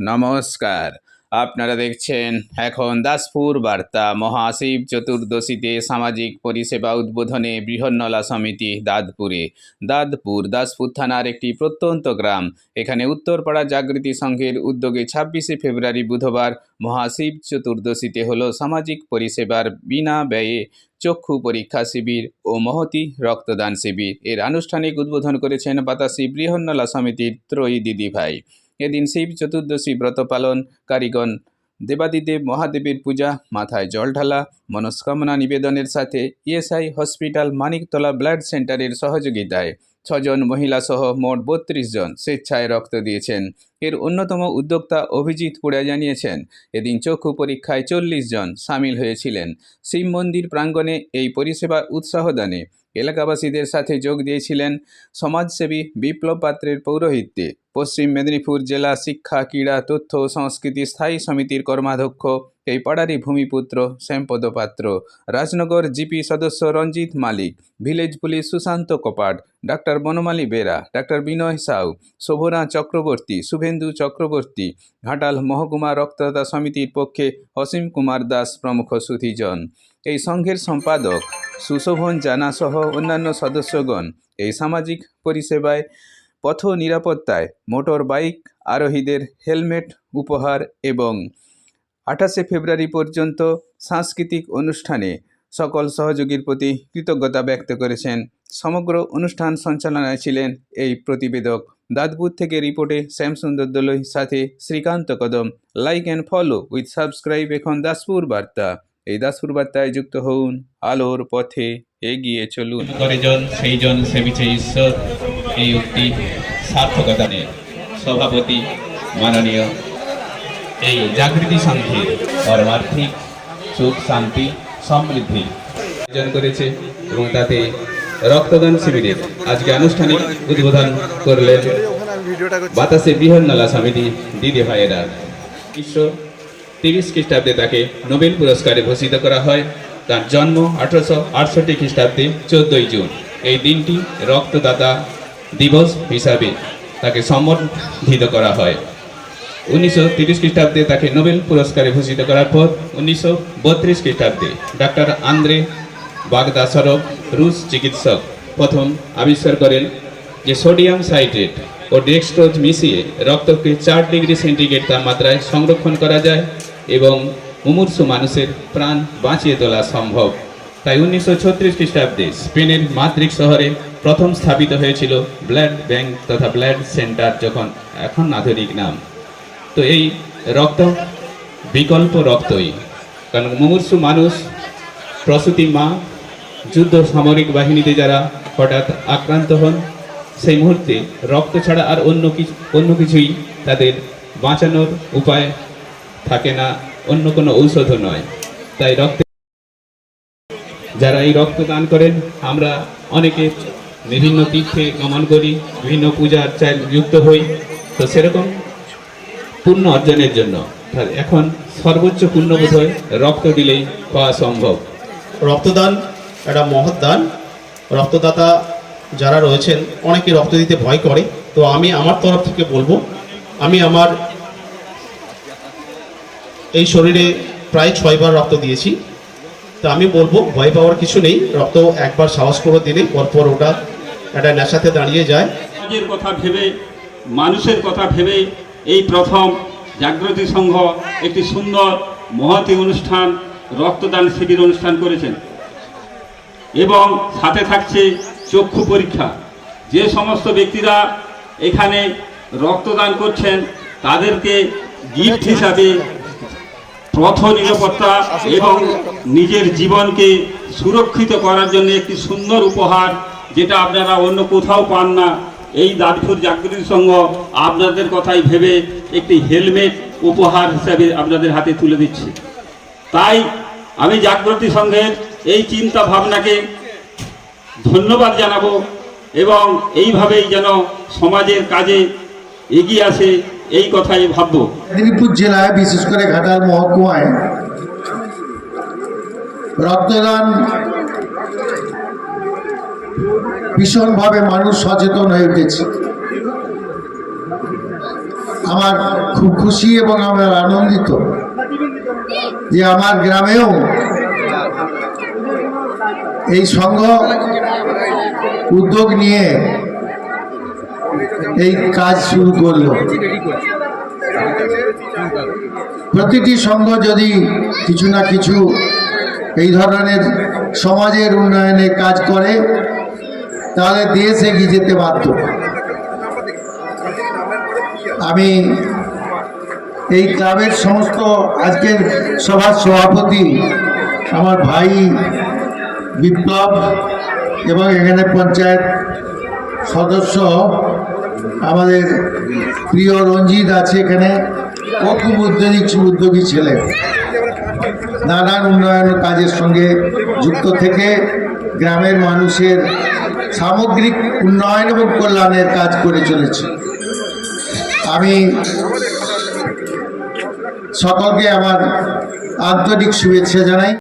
नमस्कार। আপনারা দেখছেন এখন দাসপুর বার্তা। মহাশিব চতুর্দশীতে সামাজিক পরিষেবা উদ্বোধনে বৃহন্নলা সমিতি দাদপুরে দাদপুর দাসপুর থানার একটি প্রত্যন্ত গ্রাম। এখানে উত্তরপাড়া জাগৃতি সংঘের উদ্যোগে ছাব্বিশে ফেব্রুয়ারি বুধবার মহাশিব চতুর্দশীতে হলো সামাজিক পরিষেবার বিনা ব্যয়ে চক্ষু পরীক্ষা শিবির ও মহতি রক্তদান শিবির। এর আনুষ্ঠানিক উদ্বোধন করেছেন বাতাসি বৃহন্নলা সমিতির ত্রয়ী দিদিভাই। এদিন শিব চতুর্দশী ব্রত পালন কারিগণ। দেবাদিদেব মহাদেবের পূজা, মাথায় জল ঢালা, মনস্কামনা নিবেদনের সাথে ইএসআই হসপিটাল মানিকতলা ব্লাড সেন্টারের সহযোগিতায় ছজন মহিলা সহ মোট বত্রিশ জন স্বেচ্ছায় রক্ত দিয়েছেন। এর অন্যতম উদ্যোক্তা অভিজিৎ পুড়া জানিয়েছেন, এদিন চক্ষু পরীক্ষায় চল্লিশ জন সামিল হয়েছিলেন। শিব মন্দির প্রাঙ্গণে এই পরিষেবা উৎসাহদানে এলাকাবাসীদের সাথে যোগ দিয়েছিলেন সমাজসেবী বিপ্লব পাত্রের পৌরোহিত্যে। পশ্চিম মেদিনীপুর জেলা শিক্ষা, ক্রীড়া, তথ্য সংস্কৃতি স্থায়ী সমিতির কর্মাধ্যক্ষ, এই পাড়ারই ভূমিপুত্র শ্যামপদ পাত্র। রাজনগর জিপি সদস্য Ranjit Malik, village police Sushanta Kapat, doctor Banamali Bera, doctor Binay Sau, Shobhana Chakraborty, Suvendu Chakraborty, Ghatal মহকুমা রক্তদাতা সমিতির পক্ষে অসীম কুমার দাস প্রমুখ সুধীজন। এই সংঘের সম্পাদক সুশোভন জানা সহ অন্যান্য সদস্যগণ এই সামাজিক পরিষেবায় পথ নিরাপত্তায় মোটর বাইক আরোহীদের হেলমেট, উপহার এবং আঠাশে ফেব্রুয়ারি পর্যন্ত সাংস্কৃতিক অনুষ্ঠানে সকল সহযোগীর প্রতি কৃতজ্ঞতা ব্যক্ত করেছেন। সমগ্র অনুষ্ঠান সঞ্চালনায় ছিলেন এই প্রতিবেদক দাঁতপুর থেকে রিপোর্টে শ্যামসুন্দর দলই সাথে Srikanta Kadam. Like and follow with subscribe এখন দাসপুর বার্তা। এই দাসপুর বার্তায় যুক্ত হন আলোর পথে এগিয়ে চলুন। করেজন সেই জন সেবিছে ঈশ্বর, এই উক্তি সার্থকতা নেই সভাপতি, মাননীয়, এই জাগৃতি সংঘের পরমার্থিক সুখ শান্তি সমৃদ্ধি আয়োজন করেছে এবং তাতে রক্তদান শিবিরের আজকে আনুষ্ঠানিক উদ্বোধন করলেন বাতাসে বৃহন্নলা সমিতি দিদি ভাইয়েরা। উনিশশো তিরিশ খ্রিস্টাব্দে তাকে নোবেল পুরস্কারে ভূষিত করা হয়। তার জন্ম আঠারোশো আটষট্টি খ্রিস্টাব্দে চোদ্দই জুন। এই দিনটি রক্তদাতা দিবস হিসাবে তাকে সম্বর্ধিত করা হয়। উনিশশো তিরিশ খ্রিস্টাব্দে তাকে নোবেল পুরস্কারে ভূষিত করার পর উনিশশো বত্রিশ খ্রিস্টাব্দে ডাক্তার আন্দ্রে বাগদাসরভ রুশ চিকিৎসক। প্রথম আবিষ্কার করেন যে সোডিয়াম সাইট্রেট ও ডেক্সট্রোজ মিশিয়ে রক্তকে চার ডিগ্রি সেন্টিগ্রেড তাপমাত্রায় সংরক্ষণ করা যায় এবং মুমূর্ষু মানুষের প্রাণ বাঁচিয়ে তোলা সম্ভব। তাই উনিশশো ছত্রিশ খ্রিস্টাব্দে স্পেনের মাদ্রিক শহরে প্রথম স্থাপিত হয়েছিল ব্লাড ব্যাংক তথা ব্লাড সেন্টার যখন এখন আধুনিক নাম। তো এই রক্ত বিকল্প রক্তই। কারণ মুমূর্ষু মানুষ প্রসূতি মা যুদ্ধ সামরিক বাহিনীতে যারা হঠাৎ আক্রান্ত হন, সেই মুহূর্তে রক্ত ছাড়া আর অন্য কিছু অন্য কিছুই তাদের বাঁচানোর উপায় থাকে না, অন্য কোনো ঔষধও নয়। তাই রক্তে যারা এই রক্ত দান করেন, আমরা অনেকে বিভিন্ন তীর্থে গমন করি, বিভিন্ন পূজা আর্চায় যুক্ত হই। তো সেরকম পুণ্য অর্জনের জন্য। এখন সর্বোচ্চ পুণ্য বোধ রক্ত দিলেই পাওয়া সম্ভব। রক্তদান একটা মহৎ দান। রক্তদাতা যারা রয়েছেন, অনেকে রক্ত দিতে ভয় করে। তো আমি আমার তরফ থেকে বলব, আমি আমার এই শরীরে প্রায় ছয়বার রক্ত দিয়েছি। তো আমি বলব, ভয় পাওয়ার কিছু নেই। রক্ত একবার সাহস করে দিলে পরপর ওটা একটা নেশাতে দাঁড়িয়ে যায়। সমাজের কথা ভেবে, মানুষের কথা ভেবে এই প্রথম জাগ্রতি সংঘ একটি সুন্দর, মহতি অনুষ্ঠান, রক্তদান শিবির অনুষ্ঠান করেছেন। এবং সাথে থাকছে চক্ষু পরীক্ষা। যে সমস্ত ব্যক্তিরা এখানে রক্তদান করছেন তাদেরকে গিফট হিসাবে পথ নিরাপত্তা এবং নিজের জীবনকে সুরক্ষিত করার জন্য একটি সুন্দর উপহার যেটা আপনারা অন্য কোথাও পান না। এই দাদপুর জাগৃতি সংঘ আপনাদের কথাই ভেবে একটি হেলমেট উপহার হিসাবে আপনাদের হাতে তুলে দিচ্ছে। তাই আমি জাগৃতি সংঘের এই চিন্তা ভাবনাকে ধন্যবাদ জানাব এবং এইভাবেই যেন সমাজের কাজে এগিয়ে আসে এই কথাই ভাববো। মেদিনীপুর জেলায় বিশেষ করে ঘাটাল মহকুমায় রক্তদান ভীষণভাবে মানুষ সচেতন হয়ে উঠেছে। আমার খুব খুশি এবং আমার আনন্দিত যে আমার গ্রামেও এই সংঘ উদ্যোগ নিয়ে এই কাজ শুরু করল। প্রতিটি সংঘ যদি কিছু না কিছু এই ধরনের সমাজের উন্নয়নে কাজ করে, তাহলে দেশ এগিয়ে যেতে বাধ্য। আমি এই ক্লাবের সমস্ত আজকের সভার সভাপতি, আমার ভাই বিপ্লব এবং এখানে পঞ্চায়েত সদস্য আমাদের প্রিয় রঞ্জিত আছে এখানে। ও খুব উদ্যোগী উদ্যোগী ছেলে। নানান উন্নয়ন কাজের সঙ্গে যুক্ত থেকে গ্রামের মানুষের সামগ্রিক উন্নয়ন এবং কল্যাণের কাজ করে চলেছে। আমি সকলকে আমার আন্তরিক শুভেচ্ছা জানাই।